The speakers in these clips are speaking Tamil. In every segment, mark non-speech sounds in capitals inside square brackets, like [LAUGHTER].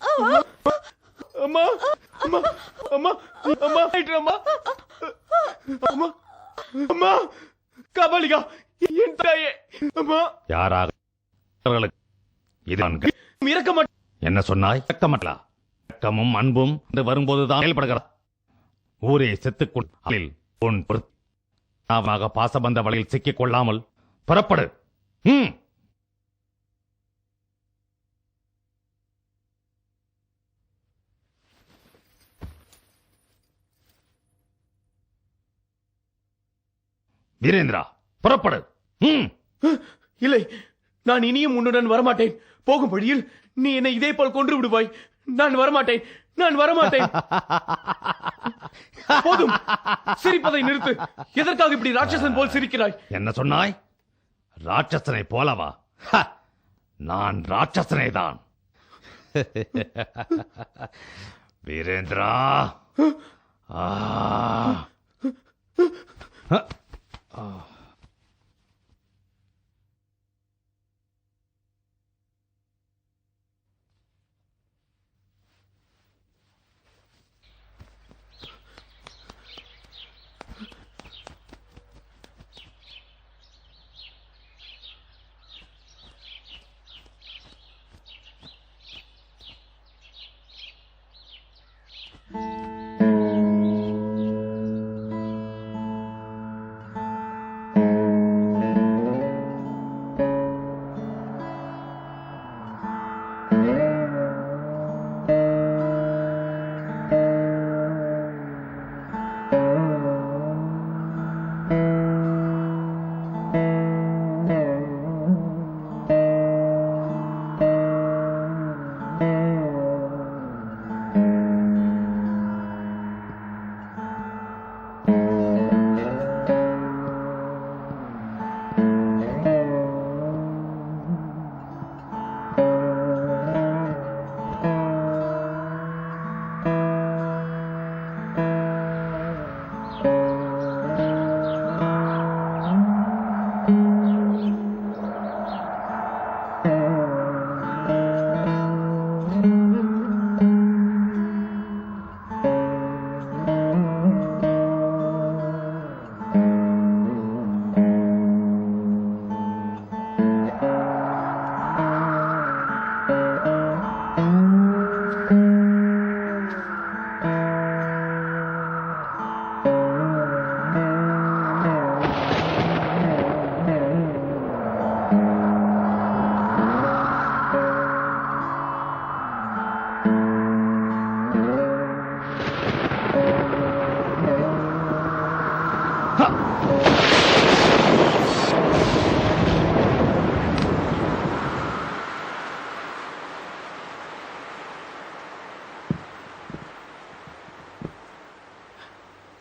அம்மா அம்மா அம்மா அம்மா ஆயிட்டு அம்மா. அம்மா காபாலிகா என் தாயே அம்மா. யாராக அவர்களுக்கு இது நான் க- இறக்க மாட்டேன் என்ன சொன்னாய்? ரக்கமட்டலா ரக்கமும் அன்பும் என்று வரும்போதுதான் செயல்படுகிறதா? ஊரே செத்துக் கொண்டில் உன் பொருத்தமாக பாசபந்த வழியில் சிக்கிக் கொள்ளாமல் புறப்படு. ம். வீரேந்திரா புறப்படு. இல்லை நான் இனியும் உன்னுடன் வரமாட்டேன். போகும் வழியில் நீ என்னை இதே போல் கொன்று விடுவாய். நான் வரமாட்டேன். நான் வரமாட்டேன். [LAUGHS] போதும். சிரிப்பதை நிறுத்து. எதற்காக இப்படி ராட்சசன் போல் சிரிக்கிறாய்? என்ன சொன்னாய்? ராட்சசனை போலவா! நான் ராட்சசனே தான் [LAUGHS] வீரேந்திரா. ஆ! [LAUGHS] Oh,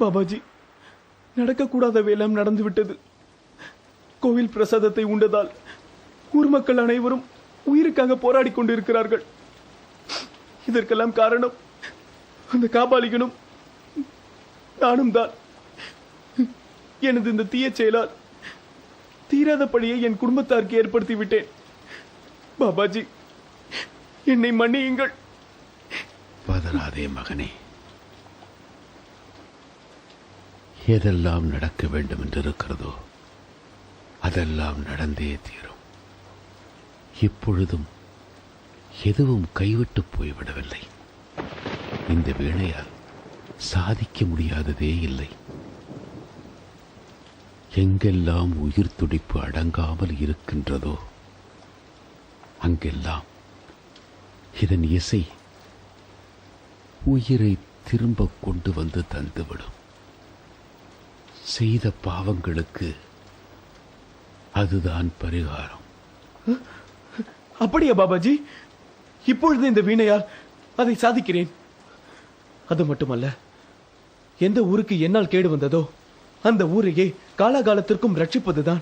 பாபாஜி நடக்கக்கூடாத வேலம் நடந்து விட்டது கோவில் பிரசாதத்தை உண்டதால் ஊர் மக்கள் அனைவரும் உயிருக்காக போராடி கொண்டிருக்கிறார்கள். இதற்கெல்லாம் காரணம் அந்த காபாலிகனும் நானும் தான் எனது இந்த தீய செயலால் தீராத பழியை என் குடும்பத்தாருக்கு ஏற்படுத்தி விட்டேன் பாபாஜி என்னை மன்னியுங்கள். பதறாதே மகனே. எதெல்லாம் நடக்க வேண்டும் என்று இருக்கிறதோ அதெல்லாம் நடந்தே தீரும். இப்பொழுதும் எதுவும் கைவிட்டு போய்விடவில்லை. இந்த வேளையால் சாதிக்க முடியாததே இல்லை. எங்கெல்லாம் உயிர் துடிப்பு அடங்காமல் இருக்கின்றதோ அங்கெல்லாம் இதன் இசை உயிரை திரும்ப கொண்டு வந்து தந்துவிடும். செய்த பாவங்களுக்கு அதுதான் பரிகாரம். அப்படியா பாபாஜி? இப்பொழுது இந்த வீணையால் அதை சாதிக்கிறேன். அது மட்டுமல்ல எந்த ஊருக்கு என்னால் கேடு வந்ததோ அந்த ஊரையே காலாகாலத்திற்கும் ரட்சிப்பதுதான்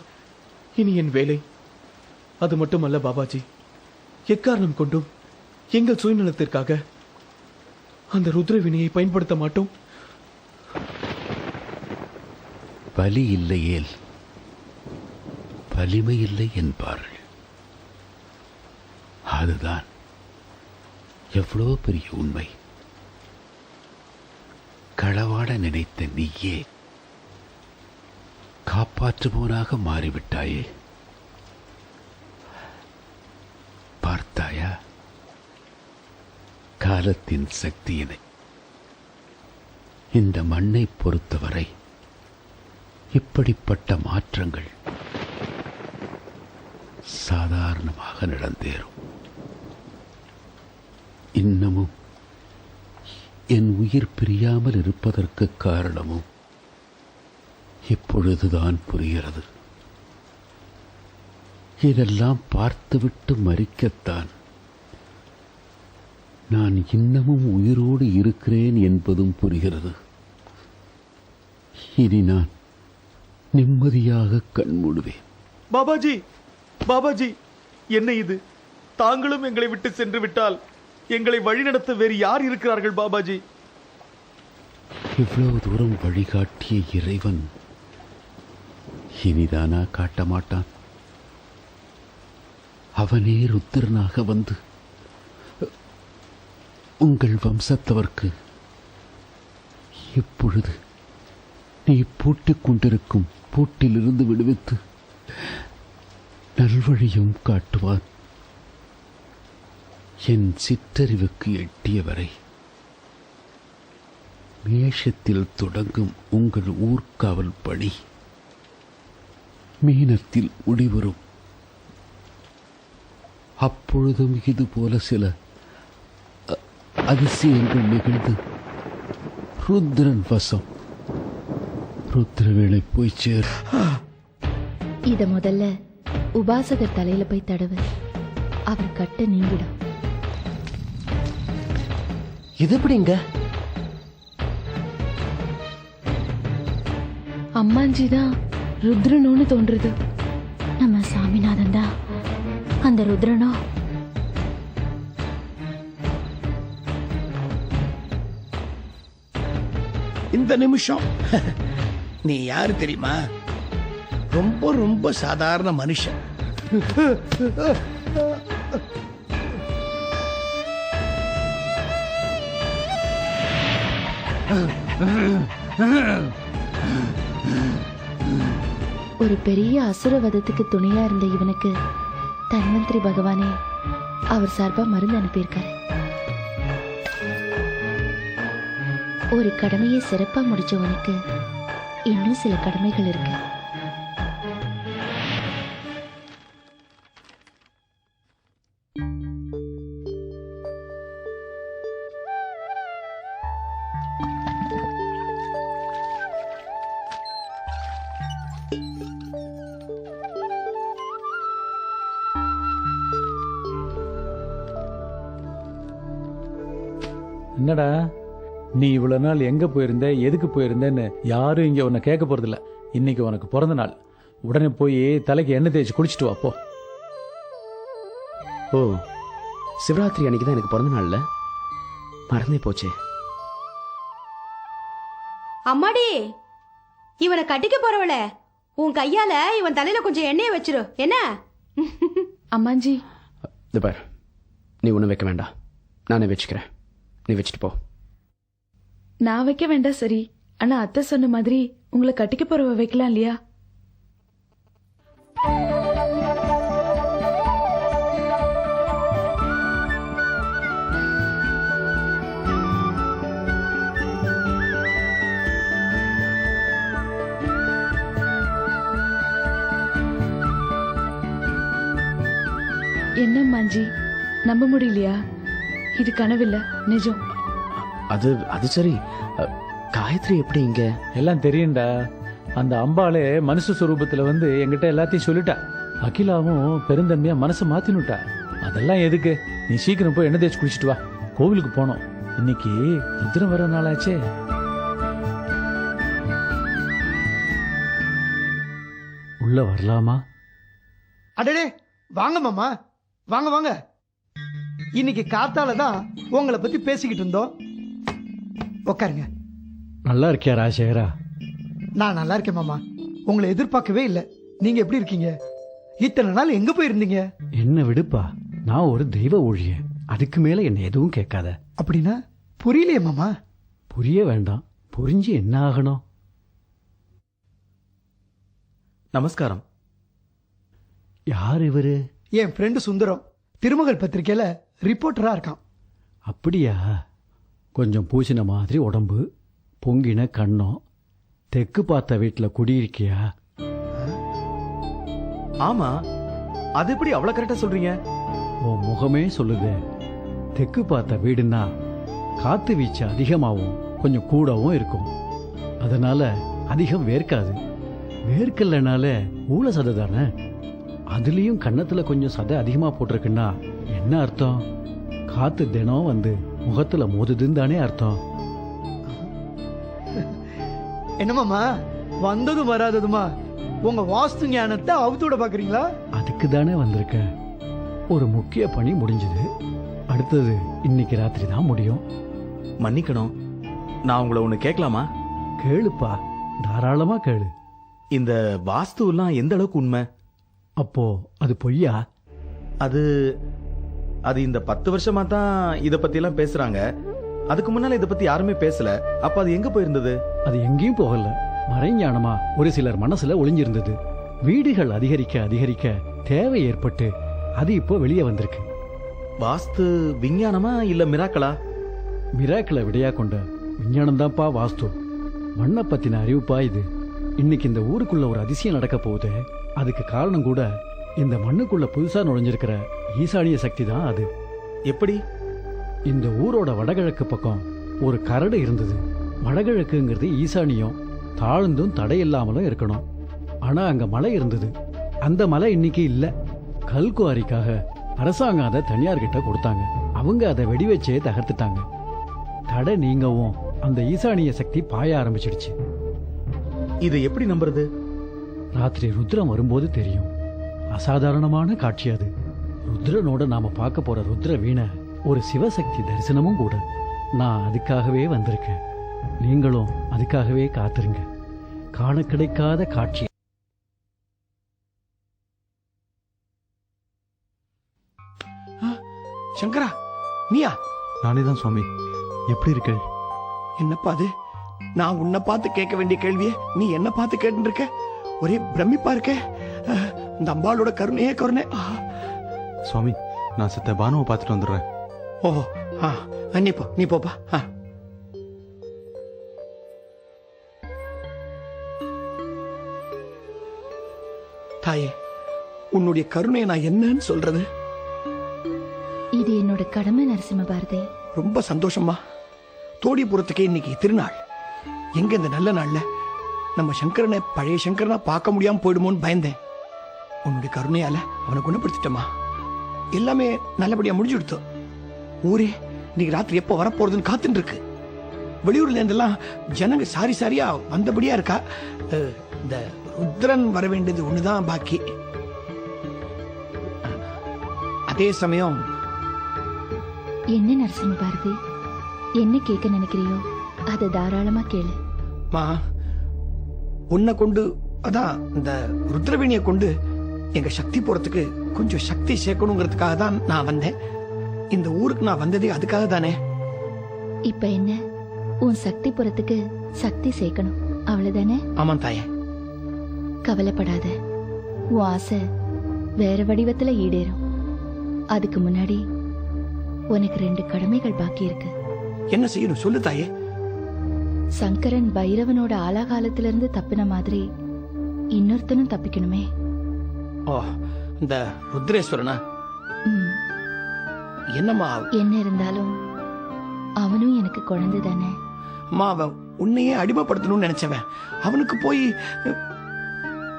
இனி என் வேலை. அது மட்டுமல்ல பாபாஜி. எக்காரணம் கொண்டும் எங்கள் சுயநலத்திற்காக அந்த ருத்ரவினையை பயன்படுத்த மாட்டோம்? பலி இல்லையேல் வலிமை இல்லை என்பார்கள். அதுதான் எவ்வளோ பெரிய உண்மை. களவாட நினைத்த நீயே காப்பாற்றுபவனாக மாறிவிட்டாயே? பார்த்தாயா? காலத்தின் சக்தியினை. இந்த மண்ணை பொறுத்தவரை இப்படிப்பட்ட மாற்றங்கள் சாதாரணமாக நடந்தேறும். இன்னமும் என் உயிர் பிரியாமல் இருப்பதற்கு காரணமும் இப்பொழுதுதான் புரிகிறது. இதெல்லாம் பார்த்துவிட்டு மறிக்கத்தான். நான் இன்னமும் உயிரோடு இருக்கிறேன் என்பதும் புரிகிறது. இனி நான் நிம்மதியாக கண்மூடுவேன் பாபாஜி! பாபாஜி! என்ன இது? தாங்களும் எங்களை விட்டு சென்று விட்டால் எங்களை வழிநடத்த வேறு யார் இருக்கிறார்கள் பாபாஜி? இவ்வளவு தூரம் வழிகாட்டிய இறைவன் இனிதானா காட்ட மாட்டான். அவனே ருத்திரனாக வந்து உங்கள் வம்சத்தவர்க்கு இப்பொழுது நீ பூட்டிக் கொண்டிருக்கும் பூட்டிலிருந்து விடுவித்து நல்வழியும் காட்டுவான். என் சிற்றறிவுக்கு எட்டியவரை மேஷத்தில் தொடங்கும் உங்கள் ஊர்காவல் பணி மீனத்தில் முடிவரும் அப்பொழுதும் இதுபோல சில அ- அதிசயங்கள் நிகழ்ந்து ருத்ரன் வசம். ருத்ரவேளை போய் சேர். இத முதல்ல உபாசகர் தலையில போய் தடவு. அவர் கட்ட நீங்கிடும் இது எப்படிங்க? அம்மாஞ்சி தான் ருத்ரனோன்னு தோன்றுது நம்ம சாமிநாதன் தான் அந்த ருத்ரனோ? இந்த நிமிஷம். நீ யாரு தெரியுமா? ரொம்ப ரொம்ப சாதாரண மனுஷன். ஒரு பெரிய அசுரவதத்துக்கு துணையா இருந்த இவனுக்கு தன்வந்திரி பகவானே அவர் சார்பா மருந்து அனுப்பியிருக்காரு. ஒரு கடமையை சிறப்பா முடிச்சவனுக்கு இன்னும் சில கடமைகள் இருக்கு. என்னடா? நீ இவ்வளவு நாள் எங்க போயிருந்த? எதுக்கு போயிருந்தேன்னு யாரும் இங்க உன்னை கேட்க போறதில்ல. இன்னைக்கு உனக்கு பிறந்த நாள். உடனே போய் தலைக்கு எண்ணெய் தேய்ச்சி குளிச்சுட்டு வா போ. ஓ சிவராத்திரி அன்னைக்கு தான் எனக்கு பிறந்த நாள்ல? மறந்தே போச்சே. அம்மாடி இவனை கட்டிக்க போறவள உன் கையால இவன் தலையில கொஞ்சம் எண்ணெயை வச்சிரு. என்ன? அம்மாஞ்சி. பார். நீ ஒன்றும் வைக்க வேண்டாம். நானே வச்சுக்கிறேன். நீ வச்சுட்டு போ. நான் வைக்க வேண்டாம் சரி. ஆனா அத்தை சொன்ன மாதிரி உங்களை கட்டிக்க போறவ வைக்கலாம் இல்லையா? என்ன மாஞ்சி? நம்ப முடியலையா? இது கனவில்ல நிஜம். அது அது சரி. காயத்ரி எப்படி இங்க? எல்லாம் தெரியும்டா. அந்த அம்பாளே மனுஷ சுரூபத்துல வந்து என்கிட்ட எல்லாத்தையும் சொல்லிட்டா. அகிலாவும் பெருந்தன்மையா மனசை மாத்தினுட்டா. அதெல்லாம் எதுக்கு? நீ சீக்கிரம் போய் எண்ணெய் தேய்ச்சி குளிச்சுட்டு வா. கோவிலுக்கு போனோம். இன்னைக்கு ருத்ரம் வர நாளாச்சே. உள்ள வரலாமா? அடடே வாங்க மாமா. வாங்க வாங்க. இன்னைக்கு காத்தால தான் உங்களை பத்தி பேசிக்கிட்டு இருந்தோம். உட்காருங்க நல்லா இருக்கியா ராஜசேகரா? நான் நல்லா இருக்கேன் மாமா. உங்களை எதிர்பார்க்கவே இல்லை. நீங்க எப்படி இருக்கீங்க? இத்தனை நாள் எங்க போயிருந்தீங்க? என்ன விடுப்பா? நான் ஒரு தெய்வ ஊழியன். அதுக்கு மேல என்ன எதுவும் கேட்காத. அப்படின்னா புரியலையே மாமா. புரிய வேண்டாம். புரிஞ்சு என்ன ஆகணும்? நமஸ்காரம். யார் இவரு? என் ஃப்ரெண்டு சுந்தரம். திருமகள் பத்திரிக்கையில ரிப்போர்ட்டரா இருக்கான். அப்படியா? கொஞ்சம் பூசின மாதிரி உடம்பு பொங்கின கண்ணம் தெற்கு பார்த்த வீட்டில் குடியிருக்கியா? ஆமா. அது எப்படி அவ்வளவு கரெக்டா சொல்றீங்க? உன் முகமே சொல்லுது. தெற்கு பார்த்த வீடுன்னா காத்து வீச்சு அதிகமாகவும் கொஞ்சம் கூடவும் இருக்கும். அதனால அதிகம் வேர்க்காது. வேர்க்கலைனால ஊழ சதை தானே? அதுலேயும் கன்னத்துல கொஞ்சம் சதை அதிகமாக போட்டிருக்குன்னா என்ன அர்த்தம்? காத்து தினம் வந்து முகத்துல மோதுதுன்னு தானே அர்த்தம். என்ன மாமா வந்ததும் வராததுமா? உங்க வாஸ்து ஞானத்தை அவுத்தோட பாக்குறீங்களா? அதுக்கு தானே வந்திருக்கேன் ஒரு முக்கிய பணி முடிஞ்சது. அடுத்தது இன்னைக்கு ராத்திரி தான் முடியும். மன்னிக்கணும். நான் உங்களை ஒன்று கேட்கலாமா? கேளுப்பா. தாராளமா கேளு. இந்த வாஸ்துவெல்லாம் எந்த அளவுக்கு உண்மை? அப்போ அது பொய்யா? அது அது இந்த பத்து வருஷமா தான் இதை பத்தியெல்லாம் பேசுறாங்க. அதுக்கு முன்னால இதை பத்தி யாருமே பேசல. அப்ப அது எங்க போயிருந்தது? அது எங்கேயும் போகல. மறைஞானமா ஒரு சிலர் மனசுல ஒளிஞ்சிருந்தது. வீடுகள் அதிகரிக்க அதிகரிக்க தேவை ஏற்பட்டு அது இப்போ வெளியே வந்திருக்கு. வாஸ்து விஞ்ஞானமா இல்ல மிராக்களா? மிராக்களை விடையா கொண்ட விஞ்ஞானம் தான்ப்பா வாஸ்து. மண்ணை பத்தின அறிவுப்பா இது. இன்னைக்கு இந்த ஊருக்குள்ள ஒரு அதிசயம் நடக்க போகுது. அதுக்கு காரணம் கூட இந்த மண்ணுக்குள்ள புதுசா நுழைஞ்சிருக்கிற ஈசானிய சக்தி தான் அது. எப்படி? இந்த ஊரோட வடகிழக்கு பக்கம் ஒரு கரடு இருந்தது. வடகிழக்குங்கிறது ஈசானியம். தாழ்ந்தும் தடையில்லாமலும் இருக்கணும். ஆனா அங்க மலை இருந்தது. அந்த மலை இன்னைக்கு இல்ல. கல்குவாரிக்காக அரசாங்கம் அதை தனியார்கிட்ட கொடுத்தாங்க. அவங்க அதை வெடி வச்சே தகர்த்துட்டாங்க. தடை நீங்கவும் அந்த ஈசானிய சக்தி பாய ஆரம்பிச்சிடுச்சு. இதை எப்படி நம்புறது? ராத்திரி ருத்ரம் வரும்போது தெரியும். அசாதாரணமான காட்சி அது. ருத்ரனோட நாம பார்க்க போற ருத்ர வீணை ஒரு சிவசக்தி தரிசனமும் கூட. நான் அதுக்காகவே வந்திருக்கேன். நீங்களும் அதுக்காகவே காத்திருங்க. காண கிடைக்காத காட்சி. சங்கரா நீயா? நானே தான் சுவாமி. எப்படி இருக்க? என்னப்பா அது? நான் உன்னை பார்த்து கேட்க வேண்டிய கேள்வியை நீ என்ன பார்த்து கேட்டு இருக்க? ஒரே பிரமிப்பா இருக்க. இந்த அம்பாளோட கருணையே கருணை. சுவாமி நான் சித்த பானுவை பார்த்துட்டு வந்துடுறேன். ஓஹோ ஆ நீ போ நீ போப்பா ஆ. தாயே உன்னுடைய கருணையை நான் என்னன்னு சொல்றது? இது என்னோட கடமை நரசிம்ம பாரதி ரொம்ப சந்தோஷமா தோடிபுரத்துக்கே இன்னைக்கு திருநாள். எங்க இந்த நல்ல நாள்ல? நம்ம சங்கரனை பழைய சங்கரனா பார்க்க முடியாம போயிடுமோன்னு பயந்தேன். உன்னுடைய கருணையால அவனை குணப்படுத்திட்டமா எல்லாமே நல்லபடியா முடிஞ்சு கொடுத்தோம் ஊரே இன்னைக்கு ராத்திரி எப்போ வரப்போறதுன்னு காத்துட்டு இருக்கு வெளியூர்ல இருந்தெல்லாம் ஜனங்க சாரி சாரியா வந்தபடியா இருக்கா? இந்த ருத்ரன் வர வேண்டியது ஒண்ணுதான் பாக்கி. அதே சமயம் என்ன நரசிம்ம பாரதி என்ன கேட்க நினைக்கிறியோ? அதை தாராளமா கேளு. மா உன்னை கொண்டு அதான் இந்த ருத்ரவேணியை கொண்டு எங்க சக்தி போறதுக்கு கொஞ்சம் சக்தி சேர்க்கணுங்கிறதுக்காக தான் நான் வந்தேன். இந்த ஊருக்கு நான் வந்ததே அதுக்காக தானே இப்ப என்ன? உன் சக்தி புறத்துக்கு சக்தி சேர்க்கணும். அவ்வளவுதானே? ஆமாம் தாயே. கவலைப்படாத. உன் ஆசை வேற வடிவத்துல ஈடேறும். அதுக்கு முன்னாடி உனக்கு ரெண்டு கடமைகள் பாக்கி இருக்கு. என்ன செய்யணும்? சொல்லு தாயே. சங்கரன் பைரவனோட ஆலாகாலத்துல இருந்து தப்பின மாதிரி இன்னொருத்தனும் தப்பிக்கணுமே. ஓ இந்த ருத்ரேஸ்வரனா? என்னம்மா என்ன இருந்தாலும் அவனும் எனக்கு குழந்தை தானே. அம்மா அவன் உன்னையே அடிமைப்படுத்தணும்னு நினைச்சவன். அவனுக்கு போய்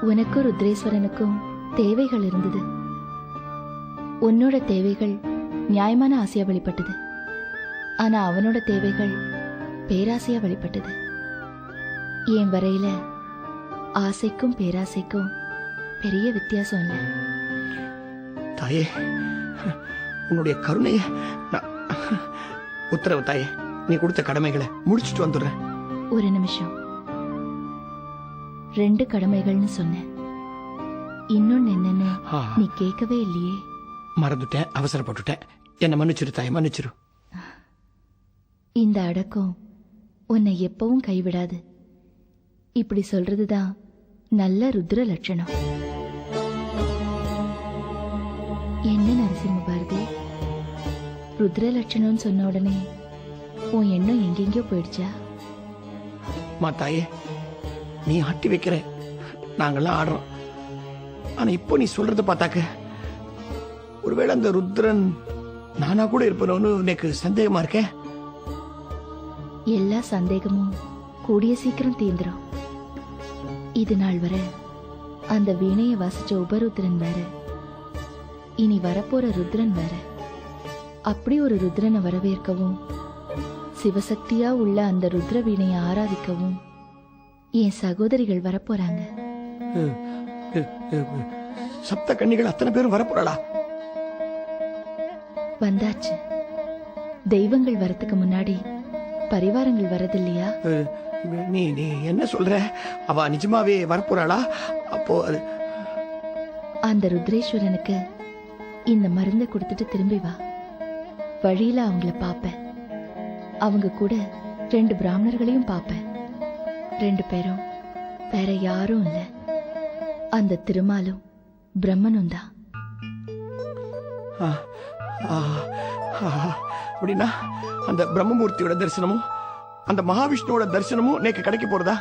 உனக்கும் ருத்ரேஸ்வரனுக்கும் தேவைகள் இருந்தது. உன்னோட தேவைகள் நியாயமான ஆசையா வெளிப்பட்டது. ஆனா அவனோட தேவைகள் பேராசையா வெளிப்பட்டது. என் வரையில ஆசைக்கும் பேராசைக்கும் பெரிய வித்தியாசம் இல்லை. தாயே உன்னுடைய கருணைய நான் உத்தரவு தாயே நீ கொடுத்த கடமைகளை முடிச்சிட்டு வந்துடுறேன். ஒரு நிமிஷம். ரெண்டு கடமைகள்னு சொன்னேன். இன்னொன்னு என்னன்னு நீ கேட்கவே இல்லையே. மறந்துட்டேன் அவசரப்பட்டுட்டேன். என்னை மன்னிச்சிரு தாய் மன்னிச்சிரு. இந்த அடக்கம் உன்னை எப்பவும் கைவிடாது. இப்படி சொல்றதுதான் நல்ல ருத்ர லட்சணம். என்ன நரசிம்ம பாரதி? ருத்ர லட்சணம்னு சொன்ன உடனே உன் எண்ணம் எங்கெங்கயோ போயிடுச்சா? மா தாயே நீ ஆட்டி வைக்கிற. நாங்கெல்லாம் ஆடுறோம். ஆனா இப்போ நீ சொல்றது பார்த்தாக்க ஒருவேளை அந்த ருத்ரன் நானா கூட இருப்பனோன்னு எனக்கு சந்தேகமா இருக்கேன் எல்லா சந்தேகமும் கூடிய சீக்கிரம் தீந்துரும் இது நாள் வரை அந்த வீணையை வாசிச்ச உபருத்ரன் வேற. இனி வரப்போற ருத்ரன் வேற. அப்படி ஒரு ருத்ரனை வரவேற்கவும் சிவசக்தியா உள்ள அந்த ருத்ர வீணையை ஆராதிக்கவும் என் சகோதரிகள் வரப்போறாங்க. சப்த கன்னிகள் அத்தனை பேரும் வரப்போறாளா? வந்தாச்சு. தெய்வங்கள் வரத்துக்கு முன்னாடி பரிவாரங்கள் வரதில்லையா? நீ நீ என்ன சொல்ற? அவ நிஜமாவே வரப்போறாளா? அப்போ அந்த ருத்ரேஸ்வரனுக்கு இந்த மருந்தை கொடுத்துட்டு திரும்பி வா. வழியில அவங்கள பார்ப்பேன் அவங்க கூட ரெண்டு பிராமணர்களையும் பார்ப்பேன் ரெண்டு பேரும் வேற யாரும் இல்ல. அந்த திருமாலும் பிரம்மனும் தான். அப்படின்னா அந்த பிரம்மமூர்த்தியோட தரிசனமும் அந்த மகாவிஷ்ணுவோட தரிசனமும் நேக்கு கிடைக்க போறதா?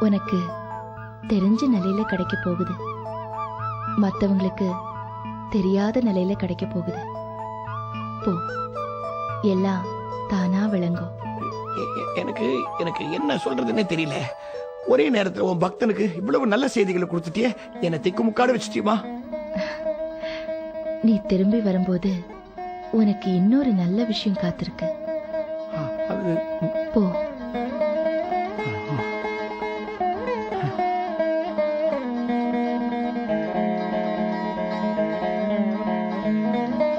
உனக்கு தெரிஞ்ச நிலையில கிடைக்க போகுது. மத்தவங்களுக்கு தெரியாத நிலையில கிடைக்க போகுது. போ. எல்லாம் தானா விளங்கும். எனக்கு எனக்கு என்ன சொல்றதுன்னே தெரியல. ஒரே நேரத்துல உன் பக்தனுக்கு இவ்வளவு நல்ல செய்திகளை கொடுத்துட்டியே என்னை திக்குமுக்காடு வச்சுட்டியுமா நீ திரும்பி வரும்போது உனக்கு இன்னொரு நல்ல விஷயம் காத்திருக்கு. போ.